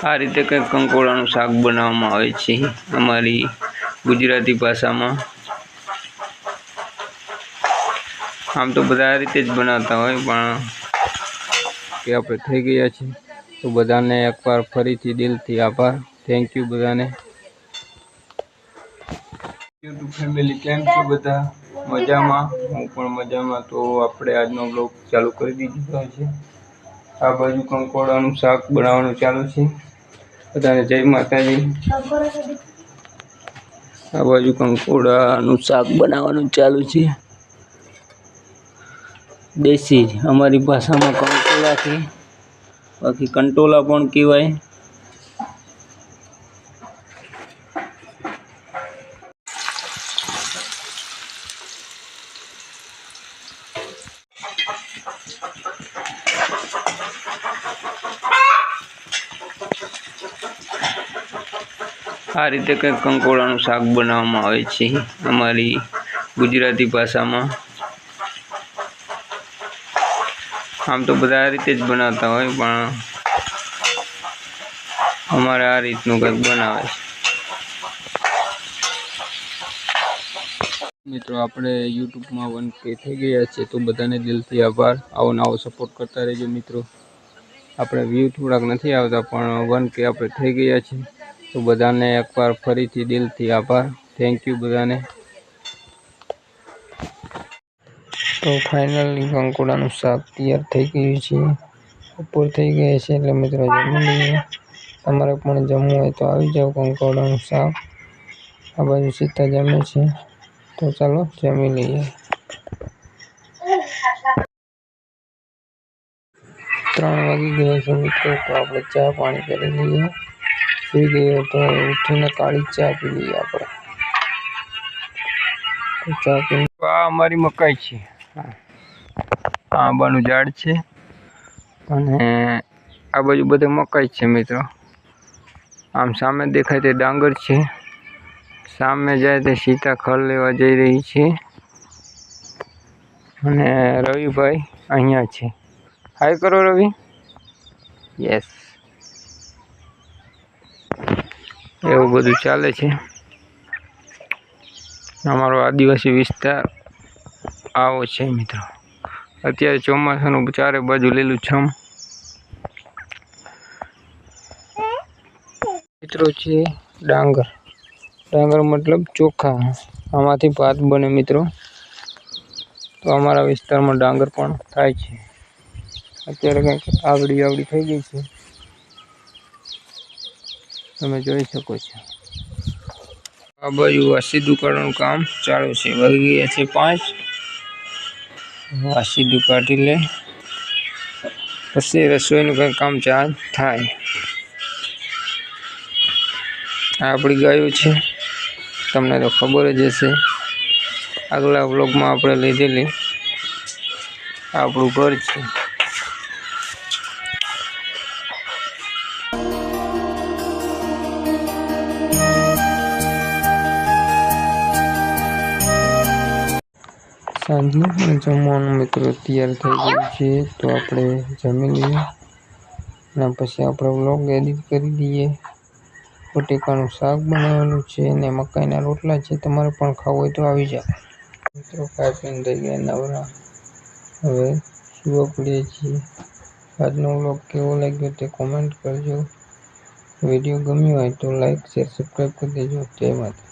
આ રીતે કંઈક કંકોડાનું શાક બનાવવામાં આવે છે અમારી ગુજરાતી ભાષામાં. આમ તો બધા આ રીતે જ બનાવતા હોય પણ કે આપણે થઈ ગયા છીએ તો બધાને એકવાર ફરીથી દિલથી આભાર. થેન્ક યુ બધાને. ફેમિલી કેમ છો બધા? મજામાં? હું પણ મજામાં. તો આપણે આજનો બ્લોગ ચાલુ કરી દીધો છે. આ બાજુ કંકોડાનું શાક બનાવવાનું ચાલુ છે. બધાને જય માતાજી. આ બાજુ કંકોડાનું શાક બનાવવાનું ચાલુ છે. દેશી અમારી ભાષામાં કંટોલા છે બાકી કંટોલા પણ કહેવાય. આ રીતે કંઈક કંકોડાનું શાક બનાવવામાં આવે છે અમારી ગુજરાતી ભાષામાં. આમ તો બધા આ રીતે જ બનાવતા હોય પણ અમારે આ રીતનું કંઈક બનાવે છે. મિત્રો, આપણે યુટ્યુબમાં વન કે થઈ ગયા છે તો બધાને દિલથી આભાર. આવો નવો સપોર્ટ કરતા રહેજો મિત્રો. આપણે વ્યૂ થોડાક નથી આવતા પણ વન કે આપણે થઈ ગયા છે. તો બધાને એકવાર ફરીથી દિલથી આભાર. થેન્ક યુ બધાને. તો ફાઇનલી કંકોડાનું શાક તૈયાર થઈ ગયું છે. બપોર થઈ ગયા છે એટલે મિત્રો જમી લઈએ. તમારે પણ જમવું હોય તો આવી જાઓ કંકોડાનું શાક. આ બાજુ સીતા જમે છે. તો ચાલો જમી લઈએ. ત્રણ વાગી ગયા છે મિત્રો, તો આપણે ચા પાણી કરી લઈએ. સુઈ ગયો તો ઉઠીને કાળી ચા પી લઈએ આપણે. ચા પી આ અમારી મકાઈ છે. આ આંબાનું ઝાડ છે. અને આ બાજુ બધે મકાઈ છે મિત્રો. આમ સામે દેખાય તે ડાંગર છે. સામે જાય તે સીતા ખડ લેવા જઈ રહી છે. અને રવિભાઈ અહીંયા છે. હાય કરો રવિ. યસ એવું બધું ચાલે છે. અમારો આદિવાસી વિસ્તાર આવો છે મિત્રો. અત્યારે ચોમાસાનું ચારે બાજુ લીલું છમ. મિત્રો છે ડાંગર. ડાંગર મતલબ ચોખા. આમાંથી ભાત બને મિત્રો. તો અમારા વિસ્તારમાં ડાંગર પણ થાય છે. અત્યારે કંઈક આવડી આવડી થઈ ગઈ છે. તમે જોઈ શકો છો. આ બાજુ વાસી દુકાળનું કામ ચાલુ છે. વળી ગયા છે પાંચ. વાસી કાઢી લે. પછી રસોઈનું કંઈ કામ ચાલ થાય. આપણી ગાયો છે. તમને તો ખબર જ હશે. આગલા વ્લોગમાં આપણે લીધેલી આપણું ઘર છે. સાંજનું જમવાનું મિત્રો તૈયાર થઈ ગયું છે તો આપણે જમી લઈએ. અને પછી આપણે વ્લોગ એડિટ કરી દઈએ. બટેકાનું શાક બનાવવાનું છે અને મકાઈના રોટલા છે તમારે પણ ખાવું હોય તો આવી જાઓ. મિત્રો ખાઈ પીને થઈ ગયા નવરા. હવે સુવા પડીએ છીએ? આજનો વ્લોગ કેવો લાગ્યો તે કોમેન્ટ કરજો. વીડિયો ગમ્યો હોય તો લાઈક શેર સબસ્ક્રાઈબ કરી દેજો. જય માતા